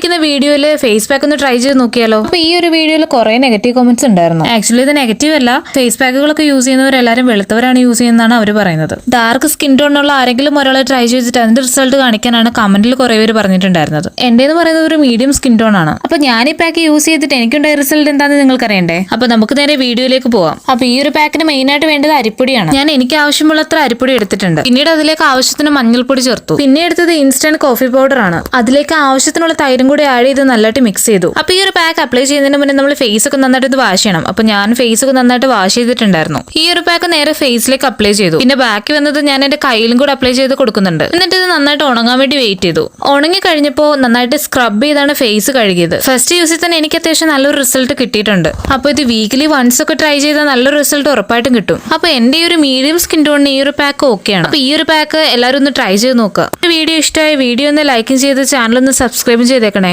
കാണിക്കുന്ന വീഡിയോയിൽ face pack ഒന്ന് ട്രൈ ചെയ്ത് നോക്കിയാലോ? അപ്പൊ ഈ ഒരു വീഡിയോയിൽ കുറെ നെഗറ്റീവ് കമന്റ്സ് ഉണ്ടായിരുന്നു. ആക്ച്വലി ഇത് നെഗറ്റീവ് അല്ല. ഫേസ് പാക്കുകളൊക്കെ യൂസ് ചെയ്യുന്നവരെല്ലാരും വെളുത്തവരാണ് യൂസ് ചെയ്യുന്നതാണ് അവർ പറയുന്നത്. ഡാർക്ക് സ്കിൻ ടോൺ ഉള്ള ആരെങ്കിലും ഒരാളെ ട്രൈ ചെയ്തിട്ട് അതിന്റെ റിസൾട്ട് കാണിക്കാനാണ് കമന്റിൽ കുറെ പേര് പറഞ്ഞിട്ടുണ്ടായിരുന്നത്. എന്റെ എന്ന് പറയുന്നത് ഒരു മീഡിയം സ്കിൻ ടോൺ ആണ്. അപ്പൊ ഞാൻ ഈ പാക്ക് യൂസ് ചെയ്തിട്ട് എനിക്കുണ്ടായ റിസൾട്ട് എന്താണെന്ന് നിങ്ങൾക്ക് അറിയണ്ടേ അപ്പൊ നമുക്ക് നേരെ വീഡിയോയിലേക്ക് പോവാം. അപ്പൊ ഈ ഒരു പാക്കിന് മെയിൻ ആയിട്ട് വേണ്ടത് അരിപ്പൊടിയാണ്. ഞാൻ എനിക്ക് ആവശ്യമുള്ളത്ര അരിപ്പൊടി എടുത്തിട്ടുണ്ട്. പിന്നീട് അതിലേക്ക് ആവശ്യത്തിന് മഞ്ഞൾപ്പൊടി ചേർത്തു. പിന്നെ എടുത്തത് ഇൻസ്റ്റന്റ് കോഫി പൗഡർ ആണ്. അതിലേക്ക് ആവശ്യത്തിനുള്ള തൈരും കൂടി ആഡ് ചെയ്ത് നല്ലതായിട്ട് മിക്സ് ചെയ്തു. അപ്പൊ ഈ ഒരു പാക്ക് അപ്ലൈ ചെയ്യുന്നതിന് മുന്നേ നമ്മൾ ഫേസ് ഒക്കെ നന്നായിട്ട് ഇത് വാഷ് ചെയ്യണം. അപ്പൊ ഞാൻ ഫേസ് ഒക്കെ നന്നായിട്ട് വാഷ് ചെയ്തിട്ടുണ്ടായിരുന്നു. ഈ ഒരു പാക്ക് നേരെ ഫേസിലേക്ക് അപ്ലൈ ചെയ്തു. പിന്നെ ബാക്കി വന്നത് ഞാൻ എന്റെ കയ്യിലും കൂടെ അപ്ലൈ ചെയ്ത് കൊടുക്കുന്നുണ്ട്. എന്നിട്ട് ഇത് നന്നായിട്ട് ഉണങ്ങാൻ വേണ്ടി വെയിറ്റ് ചെയ്തു. ഉണങ്ങി കഴിഞ്ഞപ്പോൾ നന്നായിട്ട് സ്ക്രബ് ചെയ്താണ് ഫേസ് കഴുകിയത്. ഫസ്റ്റ് യൂസിൽ തന്നെ എനിക്ക് അത്യാവശ്യം നല്ലൊരു റിസൾട്ട് കിട്ടിയിട്ടുണ്ട്. അപ്പൊ ഇത് വീക്കിലി വൺസ് ഒക്കെ ട്രൈ ചെയ്താൽ നല്ലൊരു റിസൾട്ട് ഉറപ്പായിട്ടും കിട്ടും. അപ്പൊ എന്റെ ഈ ഒരു മീഡിയം സ്കിൻ ടോണിന് ഈ ഒരു പാക്ക് ഓക്കെയാണ് അപ്പൊ ഈ ഒരു പാക്ക് എല്ലാവരും ഒന്ന് ട്രൈ ചെയ്ത് നോക്കുക വീഡിയോ ഇഷ്ടമായ വീഡിയോ ഒന്ന് ലൈക്കും ചെയ്ത് ചാനൽ ഒന്ന് സബ്സ്ക്രൈബും ചെയ്തേക്കണേ